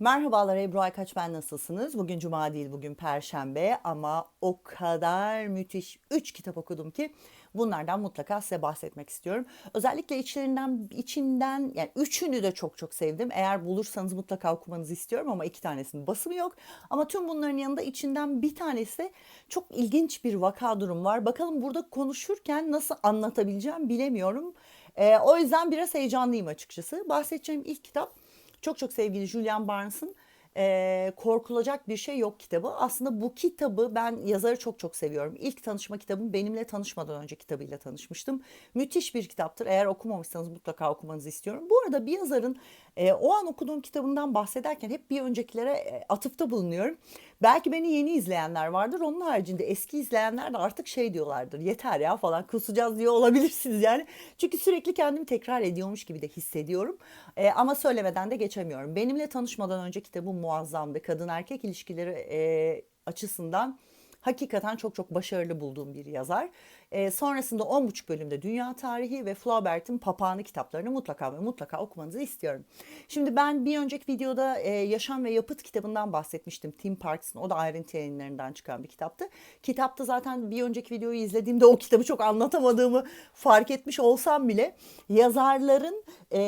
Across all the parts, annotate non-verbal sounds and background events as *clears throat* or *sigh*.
Merhabalar Ebru Aykaç ben nasılsınız? Bugün cuma değil bugün perşembe ama o kadar müthiş 3 kitap okudum ki bunlardan mutlaka size bahsetmek istiyorum. Özellikle içlerinden içinden yani üçünü de çok çok sevdim. Eğer bulursanız mutlaka okumanızı istiyorum ama iki tanesinin basımı yok. Ama tüm bunların yanında içinden bir tanesi çok ilginç bir vaka durum var. Bakalım burada konuşurken nasıl anlatabileceğim bilemiyorum. Ee, o yüzden biraz heyecanlıyım açıkçası. Bahsedeceğim ilk kitap çok çok sevgili Julian Barnes'ın e, Korkulacak Bir Şey Yok kitabı. Aslında bu kitabı ben yazarı çok çok seviyorum. İlk tanışma kitabım benimle tanışmadan önce kitabıyla tanışmıştım. Müthiş bir kitaptır. Eğer okumamışsanız mutlaka okumanızı istiyorum. Bu arada bir yazarın e, o an okuduğum kitabından bahsederken hep bir öncekilere e, atıfta bulunuyorum. Belki beni yeni izleyenler vardır. Onun haricinde eski izleyenler de artık şey diyorlardır. Yeter ya falan kusacağız diyor olabilirsiniz yani. Çünkü sürekli kendimi tekrar ediyormuş gibi de hissediyorum. E, ama söylemeden de geçemiyorum. Benimle tanışmadan önce kitabı muazzamdı. Kadın erkek ilişkileri e, açısından hakikaten çok çok başarılı bulduğum bir yazar. E, sonrasında 10,5 bölümde Dünya Tarihi ve Flaubert'in Papağanı kitaplarını mutlaka ve mutlaka okumanızı istiyorum. Şimdi ben bir önceki videoda e, Yaşam ve Yapıt kitabından bahsetmiştim. Tim Parks'ın o da ayrıntı yayınlarından çıkan bir kitaptı. Kitapta zaten bir önceki videoyu izlediğimde o kitabı çok anlatamadığımı fark etmiş olsam bile yazarların e,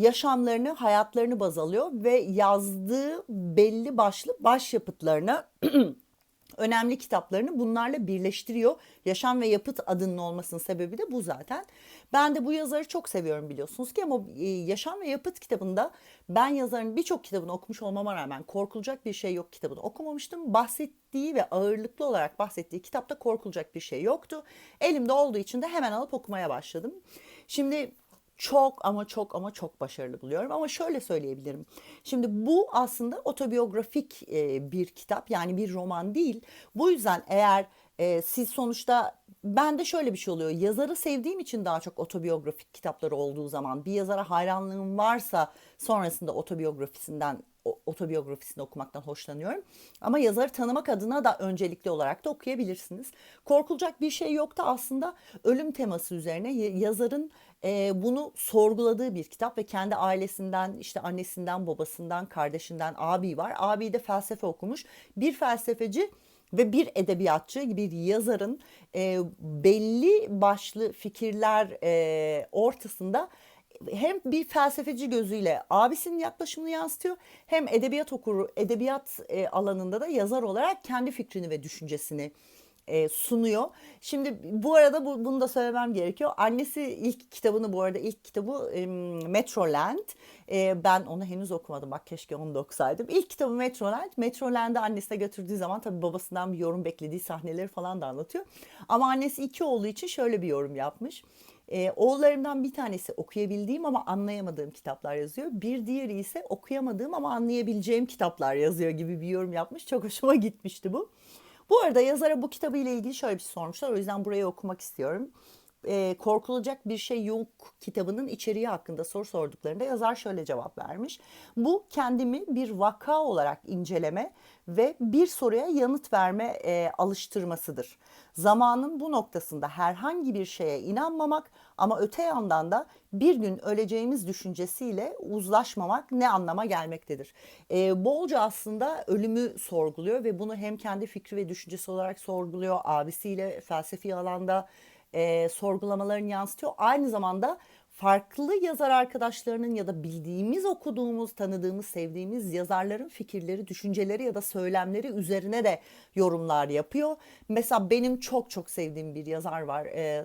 yaşamlarını, hayatlarını baz alıyor ve yazdığı belli başlı başyapıtlarını *clears throat* önemli kitaplarını bunlarla birleştiriyor. Yaşam ve Yapıt adının olmasının sebebi de bu zaten. Ben de bu yazarı çok seviyorum biliyorsunuz ki ama e, Yaşam ve Yapıt kitabında ben yazarın birçok kitabını okumuş olmama rağmen Korkulacak Bir Şey Yok kitabını okumamıştım. Bahsettiği ve ağırlıklı olarak bahsettiği kitapta korkulacak bir şey yoktu. Elimde olduğu için de hemen alıp okumaya başladım. Şimdi çok ama çok ama çok başarılı buluyorum. Ama şöyle söyleyebilirim. Şimdi bu aslında otobiyografik e, bir kitap yani bir roman değil. Bu yüzden eğer e, siz sonuçta ben de şöyle bir şey oluyor. Yazarı sevdiğim için daha çok otobiyografik kitapları olduğu zaman bir yazara hayranlığım varsa sonrasında otobiyografisinden otobiyografisini okumaktan hoşlanıyorum. Ama yazarı tanımak adına da öncelikli olarak da okuyabilirsiniz. Korkulacak bir şey yok da aslında ölüm teması üzerine yazarın e, bunu sorguladığı bir kitap ve kendi ailesinden işte annesinden babasından kardeşinden abi var. Abi de felsefe okumuş. Bir felsefeci ve bir edebiyatçı, bir yazarın e, belli başlı fikirler e, ortasında hem bir felsefeci gözüyle abisinin yaklaşımını yansıtıyor hem edebiyat okuru, edebiyat e, alanında da yazar olarak kendi fikrini ve düşüncesini e, sunuyor. Şimdi bu arada bu, bunu da söylemem gerekiyor. Annesi ilk kitabını bu arada ilk kitabı e, Metroland. E, ben onu henüz okumadım. Bak keşke onu da okusaydım. İlk kitabı Metroland. Metroland'ı annesine götürdüğü zaman tabii babasından bir yorum beklediği sahneleri falan da anlatıyor. Ama annesi iki oğlu için şöyle bir yorum yapmış. E, oğullarımdan bir tanesi okuyabildiğim ama anlayamadığım kitaplar yazıyor. Bir diğeri ise okuyamadığım ama anlayabileceğim kitaplar yazıyor gibi bir yorum yapmış. Çok hoşuma gitmişti bu. Bu arada yazara bu kitabı ile ilgili şöyle bir şey sormuşlar. O yüzden burayı okumak istiyorum. E, korkulacak bir şey yok kitabının içeriği hakkında soru sorduklarında yazar şöyle cevap vermiş. Bu kendimi bir vaka olarak inceleme ve bir soruya yanıt verme e, alıştırmasıdır. Zamanın bu noktasında herhangi bir şeye inanmamak ama öte yandan da bir gün öleceğimiz düşüncesiyle uzlaşmamak ne anlama gelmektedir. E, bolca aslında ölümü sorguluyor ve bunu hem kendi fikri ve düşüncesi olarak sorguluyor. Abisiyle felsefi alanda e, sorgulamalarını yansıtıyor. Aynı zamanda farklı yazar arkadaşlarının ya da bildiğimiz, okuduğumuz, tanıdığımız, sevdiğimiz yazarların fikirleri, düşünceleri ya da söylemleri üzerine de yorumlar yapıyor. Mesela benim çok çok sevdiğim bir yazar var. E,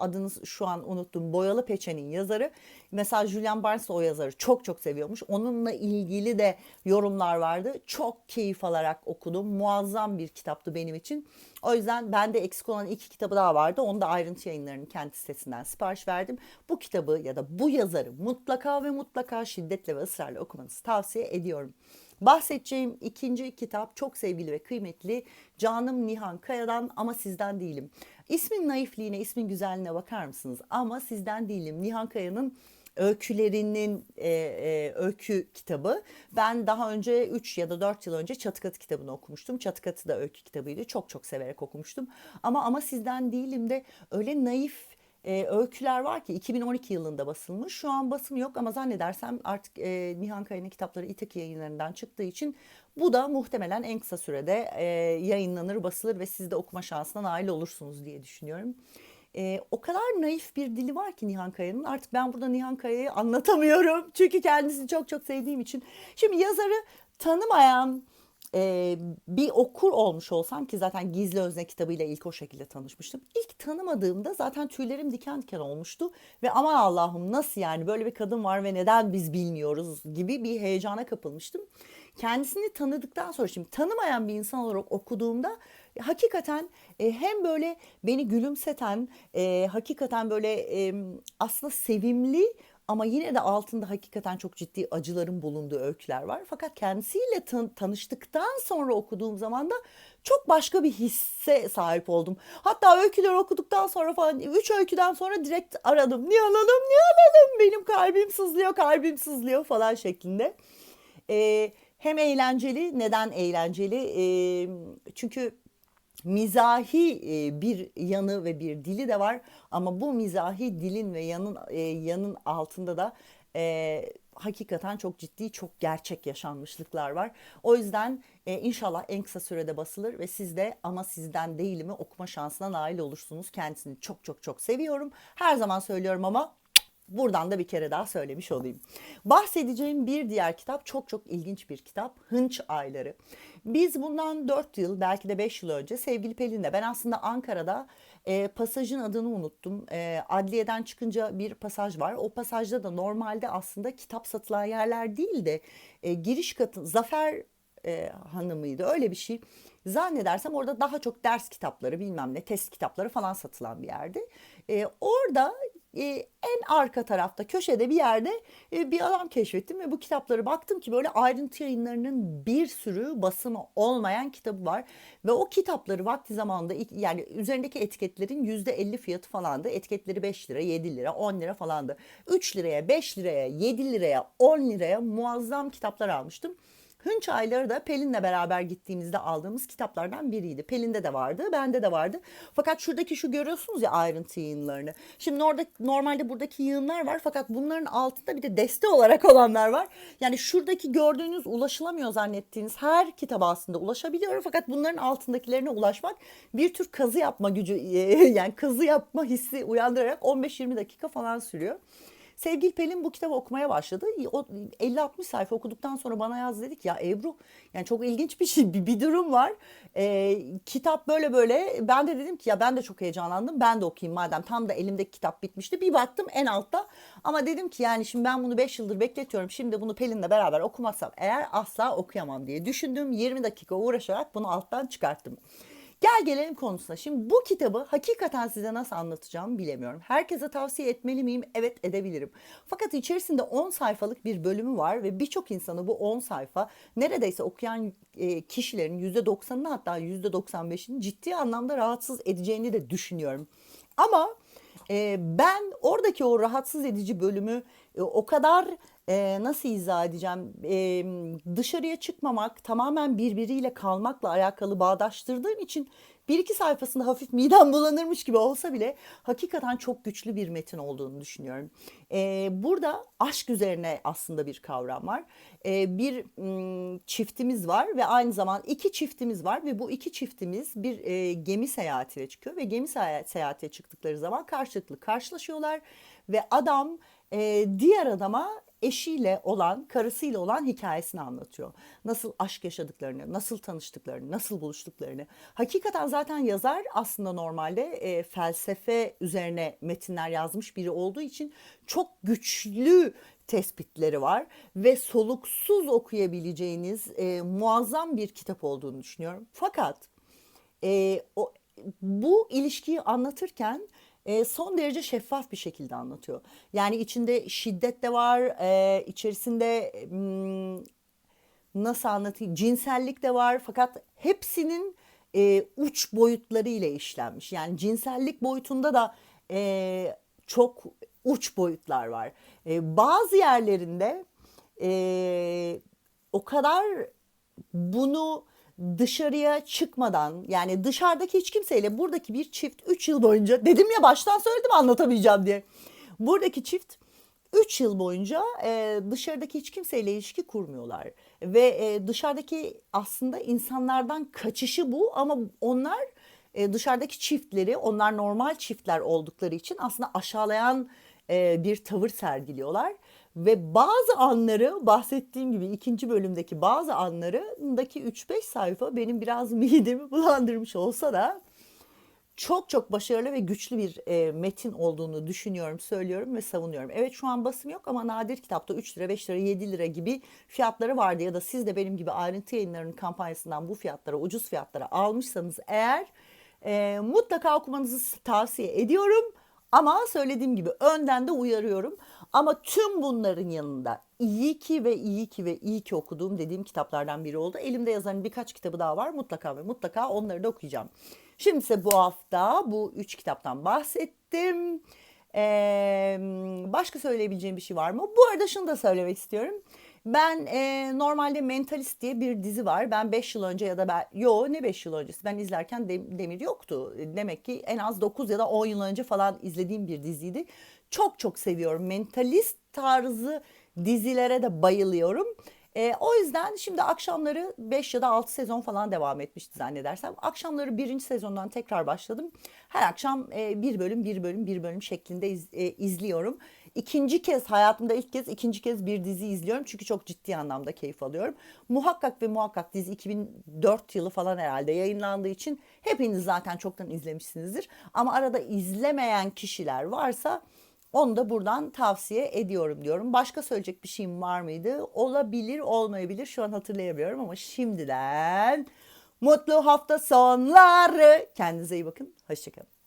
adını şu an unuttum. Boyalı Peçe'nin yazarı. Mesela Julian Barnes o yazarı çok çok seviyormuş. Onunla ilgili de yorumlar vardı. Çok keyif alarak okudum. Muazzam bir kitaptı benim için. O yüzden bende eksik olan iki kitabı daha vardı. Onu da ayrıntı yayınlarının kendi sitesinden sipariş verdim. Bu kitabı ya da bu yazarı mutlaka ve mutlaka şiddetle ve ısrarla okumanızı tavsiye ediyorum. Bahsedeceğim ikinci kitap çok sevgili ve kıymetli Canım Nihan Kaya'dan ama sizden değilim. İsmin naifliğine, ismin güzelliğine bakar mısınız? Ama sizden değilim. Nihan Kaya'nın öykülerinin e, e, öykü kitabı. Ben daha önce 3 ya da 4 yıl önce Çatıkatı kitabını okumuştum. Çatıkatı da öykü kitabıydı. Çok çok severek okumuştum. Ama ama sizden değilim de öyle naif e, öyküler var ki 2012 yılında basılmış. Şu an basım yok ama zannedersem artık e, Nihan Kaya'nın kitapları İtaki yayınlarından çıktığı için bu da muhtemelen en kısa sürede e, yayınlanır, basılır ve siz de okuma şansına nail olursunuz diye düşünüyorum. E, o kadar naif bir dili var ki Nihan Kaya'nın. Artık ben burada Nihan Kaya'yı anlatamıyorum. Çünkü kendisini çok çok sevdiğim için. Şimdi yazarı tanımayan e, bir okur olmuş olsam ki zaten Gizli Özne kitabıyla ilk o şekilde tanışmıştım. İlk tanımadığımda zaten tüylerim diken diken olmuştu ve aman Allah'ım nasıl yani böyle bir kadın var ve neden biz bilmiyoruz gibi bir heyecana kapılmıştım. Kendisini tanıdıktan sonra şimdi tanımayan bir insan olarak okuduğumda hakikaten e, hem böyle beni gülümseten, e, hakikaten böyle e, aslında sevimli ama yine de altında hakikaten çok ciddi acıların bulunduğu öyküler var. Fakat kendisiyle tan- tanıştıktan sonra okuduğum zaman da çok başka bir hisse sahip oldum. Hatta öyküleri okuduktan sonra falan, üç öyküden sonra direkt aradım. Niye alalım, niye alalım? Benim kalbim sızlıyor, kalbim sızlıyor falan şeklinde. Ee, hem eğlenceli, neden eğlenceli? Ee, çünkü mizahi e, bir yanı ve bir dili de var ama bu mizahi dilin ve yanın e, yanın altında da e, hakikaten çok ciddi çok gerçek yaşanmışlıklar var. O yüzden e, inşallah en kısa sürede basılır ve siz de ama sizden değilimi okuma şansına nail olursunuz. Kendisini çok çok çok seviyorum. Her zaman söylüyorum ama Buradan da bir kere daha söylemiş olayım. Bahsedeceğim bir diğer kitap çok çok ilginç bir kitap. Hınç Ayları. Biz bundan 4 yıl belki de 5 yıl önce sevgili Pelin'le ben aslında Ankara'da e, pasajın adını unuttum. E, adliyeden çıkınca bir pasaj var. O pasajda da normalde aslında kitap satılan yerler değil de e, giriş katı Zafer e, hanımıydı öyle bir şey. Zannedersem orada daha çok ders kitapları bilmem ne test kitapları falan satılan bir yerdi. E, orada e, en arka tarafta köşede bir yerde e, bir adam keşfettim ve bu kitapları baktım ki böyle ayrıntı yayınlarının bir sürü basımı olmayan kitabı var ve o kitapları vakti zamanında yani üzerindeki etiketlerin yüzde elli fiyatı falandı. Etiketleri 5 lira, 7 lira, 10 lira falandı. 3 liraya, 5 liraya, 7 liraya, 10 liraya muazzam kitaplar almıştım. Hınç ayları da Pelin'le beraber gittiğimizde aldığımız kitaplardan biriydi. Pelin'de de vardı, bende de vardı. Fakat şuradaki şu görüyorsunuz ya ayrıntı yığınlarını. Şimdi orada normalde buradaki yığınlar var fakat bunların altında bir de deste olarak *laughs* olanlar var. Yani şuradaki gördüğünüz ulaşılamıyor zannettiğiniz her kitaba aslında ulaşabiliyorum fakat bunların altındakilerine ulaşmak bir tür kazı yapma gücü *laughs* yani kazı yapma hissi uyandırarak 15-20 dakika falan sürüyor. Sevgili Pelin bu kitabı okumaya başladı. O 50-60 sayfa okuduktan sonra bana yaz dedik ya Ebru yani çok ilginç bir şey bir, bir durum var. Ee, kitap böyle böyle ben de dedim ki ya ben de çok heyecanlandım ben de okuyayım madem tam da elimdeki kitap bitmişti. Bir baktım en altta ama dedim ki yani şimdi ben bunu 5 yıldır bekletiyorum. Şimdi bunu Pelin'le beraber okumazsam eğer asla okuyamam diye düşündüm. 20 dakika uğraşarak bunu alttan çıkarttım. Gel gelelim konusuna. Şimdi bu kitabı hakikaten size nasıl anlatacağımı bilemiyorum. Herkese tavsiye etmeli miyim? Evet edebilirim. Fakat içerisinde 10 sayfalık bir bölümü var ve birçok insanı bu 10 sayfa neredeyse okuyan e, kişilerin %90'ını hatta %95'ini ciddi anlamda rahatsız edeceğini de düşünüyorum. Ama e, ben oradaki o rahatsız edici bölümü e, o kadar e, nasıl izah edeceğim e, dışarıya çıkmamak tamamen birbiriyle kalmakla alakalı bağdaştırdığım için bir iki sayfasında hafif midem *laughs* bulanırmış gibi olsa bile hakikaten çok güçlü bir metin olduğunu düşünüyorum. Ee, burada aşk üzerine aslında bir kavram var. Ee, bir m, çiftimiz var ve aynı zaman iki çiftimiz var ve bu iki çiftimiz bir e, gemi seyahatine çıkıyor ve gemi seyahatine çıktıkları zaman karşılıklı karşılaşıyorlar ve adam e, diğer adama eşiyle olan, karısıyla olan hikayesini anlatıyor. Nasıl aşk yaşadıklarını, nasıl tanıştıklarını, nasıl buluştuklarını. Hakikaten zaten yazar aslında normalde e, felsefe üzerine metinler yazmış biri olduğu için çok güçlü tespitleri var ve soluksuz okuyabileceğiniz e, muazzam bir kitap olduğunu düşünüyorum. Fakat e, o, bu ilişkiyi anlatırken e, son derece şeffaf bir şekilde anlatıyor. Yani içinde şiddet de var, e, içerisinde hmm, nasıl anlatayım cinsellik de var fakat hepsinin e, uç boyutları ile işlenmiş. Yani cinsellik boyutunda da çok uç boyutlar var. Bazı yerlerinde o kadar bunu dışarıya çıkmadan yani dışarıdaki hiç kimseyle buradaki bir çift 3 yıl boyunca dedim ya baştan söyledim anlatamayacağım diye. Buradaki çift 3 yıl boyunca e, dışarıdaki hiç kimseyle ilişki kurmuyorlar. Ve e, dışarıdaki aslında insanlardan kaçışı bu ama onlar e, dışarıdaki çiftleri onlar normal çiftler oldukları için aslında aşağılayan e, bir tavır sergiliyorlar. Ve bazı anları bahsettiğim gibi ikinci bölümdeki bazı anlarındaki 3-5 sayfa benim biraz *laughs* midemi bulandırmış olsa da çok çok başarılı ve güçlü bir e, metin olduğunu düşünüyorum, söylüyorum ve savunuyorum. Evet şu an basım yok ama nadir kitapta 3 lira, 5 lira, 7 lira gibi fiyatları vardı ya da siz de benim gibi ayrıntı yayınlarının kampanyasından bu fiyatlara, ucuz fiyatlara almışsanız eğer e, mutlaka okumanızı tavsiye ediyorum. Ama söylediğim gibi önden de uyarıyorum. Ama tüm bunların yanında iyi ki ve iyi ki ve iyi ki okuduğum dediğim kitaplardan biri oldu. Elimde yazan birkaç kitabı daha var mutlaka ve mutlaka onları da okuyacağım. Şimdi ise bu hafta bu üç kitaptan bahsettim. Ee, başka söyleyebileceğim bir şey var mı? Bu arada şunu da söylemek istiyorum. Ben e, normalde Mentalist diye bir dizi var. Ben 5 yıl önce ya da ben yo ne 5 yıl öncesi ben izlerken Dem- Demir yoktu. Demek ki en az 9 ya da 10 yıl önce falan izlediğim bir diziydi. Çok çok seviyorum. Mentalist tarzı dizilere de bayılıyorum. E, o yüzden şimdi akşamları 5 ya da 6 sezon falan devam etmişti zannedersem. Akşamları birinci sezondan tekrar başladım. Her akşam e, bir bölüm, bir bölüm, bir bölüm şeklinde iz- e, izliyorum. İkinci kez hayatımda ilk kez ikinci kez bir dizi izliyorum. Çünkü çok ciddi anlamda keyif alıyorum. Muhakkak ve muhakkak dizi 2004 yılı falan herhalde yayınlandığı için hepiniz zaten çoktan izlemişsinizdir. Ama arada izlemeyen kişiler varsa onu da buradan tavsiye ediyorum diyorum. Başka söyleyecek bir şeyim var mıydı? Olabilir, olmayabilir. Şu an hatırlayamıyorum ama şimdiden mutlu hafta sonları. Kendinize iyi bakın. Hoşçakalın.